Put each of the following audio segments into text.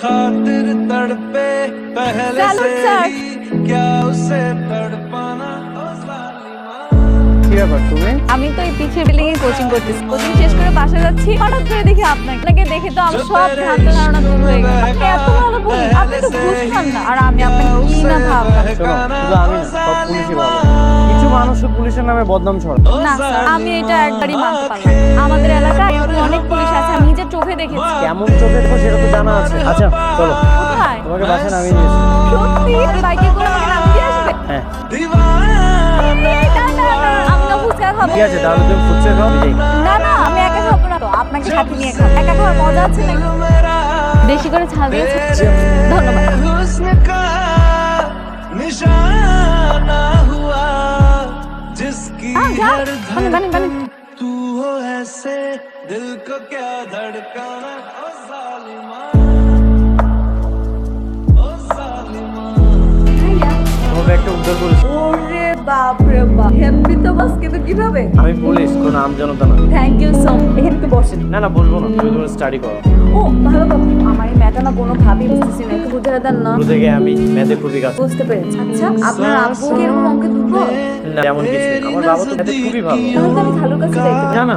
खातिर तड़पे पहले Salute, से sir. ही क्या उसे तड़पाना ओ जालिमा কি ব্যাপার তুমি আমি তো এই পিছিয়ে বিল্ডিং এ কোচিং করতেছি কোচিং শেষ করে বাসা যাচ্ছি হঠাৎ করে দেখি আপনাকে আপনাকে দেখে তো আমার সব ভ্রান্ত ধারণা দূর হয়ে গেল আপনি এত ভালো বলি আপনি তো ঘুষ খান না আর আমি আপনাকে কি না ভাবলাম শোনো শুধু আমি না সব পুলিশই ভালো কিছু মানুষও পুলিশের নামে বদনাম ছড়ায় না স্যার আমি এটা একবারই মানতে পারলাম না। আমাদের এলাকায় এরকম অনেক পুলিশ আছে আমি নিজের চোখে দেখেছি। কেমন চোখে দেখো সেটা তো জানা আছে। আচ্ছা চলো। তোমাকে বাসে নামিয়ে নিয়ে সত্যি? বাইকে করে আমাকে নামিয়ে আসবে? হ্যাঁ। না না আছে বেশি করে ধন্যবাদ। ऐसे दिल को क्या धड़काना ओ जालिमा ओ जालिमा তোমার ব্যাগটা উদ্ধার করেছি ওরে বাপ রে বাপ হেমবি তো বাস কিন্তু কিভাবে আমি পুলিশ কোনো নাম জানো না থ্যাংক ইউ সো এখানে একটু বসেন না না বলবো না তুমি তোমার স্টাডি করো ও ভালো বাবু আমার এই ম্যাটা না কোনো ভাবি বুঝতেছি না একটু বুঝে দেন না শুরু থেকে আমি ম্যাথে খুবই কাজ বুঝতে পেরেছি আচ্ছা আপনার আব্বু কি এরকম অঙ্কে দুর্বল না এমন কিছু না। আমার বাবা তো ম্যাথে খুবই ভালো তাহলে তো আমি খালুর কাছে যাইতে বোঝা না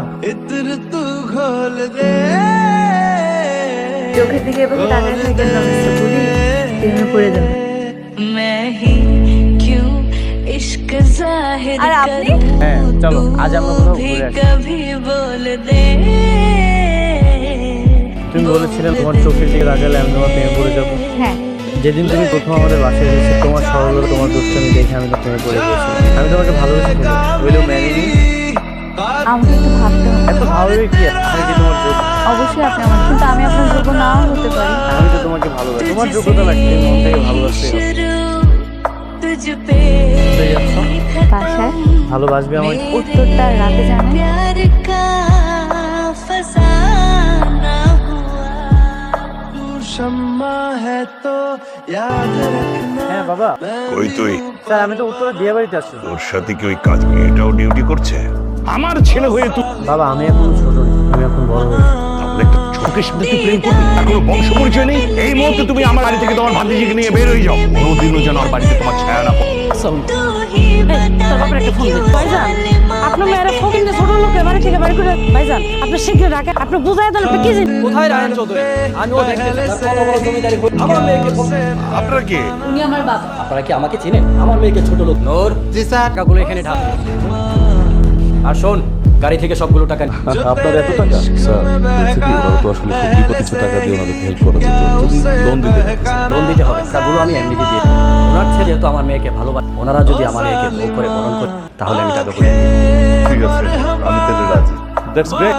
চোখের দিকে এভাবে তাকায় থাকেন না মিস্টার পড়ে হ্যাঁ, চলো আজ তুমি বলেছিলে তোমার চোখের দিকে রাখালে আমি তোমার প্রেমে পড়ে যাব। হ্যাঁ। যেদিন তুমি প্রথম আমাদের বাসে এসেছ তোমার সরল তোমার দুষ্টমি দেখে আমি তোমার প্রেমে পড়ে গেছি। আমি তোমাকে ভালোবেসে আমাকে একটু ভাবতে হবে। এত ভাববে কি আমি তোমার যোগ্য? অবশ্যই আপনি আমার কিন্তু আমি আপনার যোগ্য নাও হতে পারি। আমি তো তোমাকে ভালোবাসি। তোমার যোগ্যতা ভালোবাসতে ভালোবাসবে আমার উত্তরটা রাতে হ্যাঁ বাবা। ওই তুই? স্যার আমি তো উত্তর বিয়ে বাড়িতে আসছি ওর সাথে কি ওই কাজ মেয়েটাও ডিউটি করছে? আমার ছেলে হয়ে তুই বাবা আমি এখন ছোট আমি এখন বড় কোনো নেই? এই মুহূর্তে তুমি আমার বাড়ি থেকে নিয়ে হয়ে যাও। আমার বাড়িতে ছোট আপনারা কি? আমাকে চেনেন? আমার মেয়েকে ছোট লোক নোর এখানে ঢাকা আর শোন গাড়ি থেকে সবগুলো টাকা আপনার এত টাকা? স্যার তো আসলে খুব কিছু টাকা দিয়ে ওনাদের হেল্প করা যদি লোন দিতে লোন দিতে হবে। টাকাগুলো আমি এমনিতে দিয়ে ওনার ছেলে যেহেতু আমার মেয়েকে ভালোবাসে। ওনারা যদি আমার মেয়েকে বউ করে বরণ করে তাহলে আমি টাকা করে ঠিক আছে আমি তাহলে রাজি। That's great